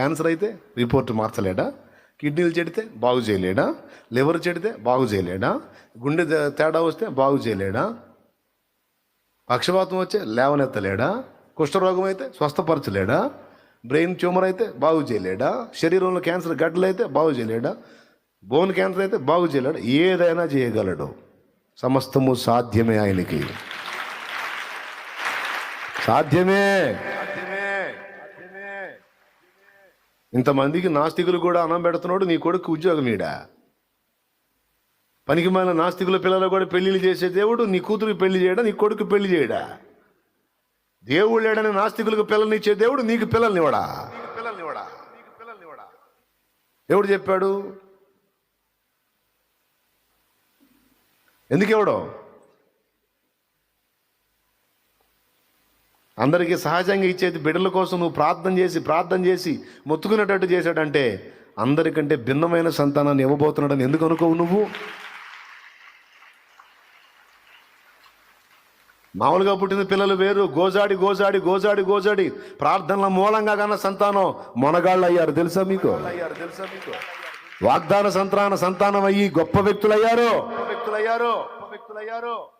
Cancer అయితే report మార్చలేడా? కిడ్నీలు చెడితే బాగు చేయలేడా? లివర్ చెడితే బాగు చేయలేడా? గుండె తే- తేడా వస్తే బాగు చేయలేడా? పక్షపాతం వచ్చే లేవనెత్తలేడా? కుష్ఠరోగం అయితే స్వస్థపరచలేడా? బ్రెయిన్ ట్యూమర్ అయితే బాగు చేయలేడా? శరీరంలో క్యాన్సర్ గడ్డలు అయితే బాగు చేయలేడా? బోన్ క్యాన్సర్ అయితే బాగు చేయలేడా? ఏదైనా చేయగలడు. సమస్తము సాధ్యమే ఆయనకి. సాధ్యమే! ఇంతమందికి నాస్తికులు కూడా అన్నం పెడుతున్నాడు నీ కొడుకు ఉద్యోగం ఈడా? పనికి మన నాస్తికుల పిల్లలు కూడా పెళ్ళిళ్ళు చేసే దేవుడు నీ కూతురికి పెళ్ళి చేయడా నీ కొడుకు పెళ్ళి చేయడా? దేవుడు లేడని నాస్తికులకు పిల్లల్నిచ్చే దేవుడు నీకు పిల్లల్నివ్వడా ఎవడు చెప్పాడు? ఎందుకు ఇవ్వడం? అందరికీ సహజంగా ఇచ్చేది బిడ్డల కోసం నువ్వు ప్రార్థన చేసి ప్రార్థన చేసి మొత్తుకునేటట్టు చేశాడంటే అందరికంటే భిన్నమైన సంతానాన్ని ఇవ్వబోతున్నాడని ఎందుకు అనుకోవు నువ్వు? మామూలుగా పుట్టిన పిల్లలు వేరు. గోజాడి గోజాడి గోజాడి గోజాడి. ప్రార్థనల మూలంగా కన్న సంతానం మొనగాళ్ళు అయ్యారు. తెలుసా మీకు? వాగ్దాన సంతాన సంతానం అయ్యి గొప్ప వ్యక్తులయ్యారు. వ్యక్తులయ్యారు. వ్యక్తులయ్యారు.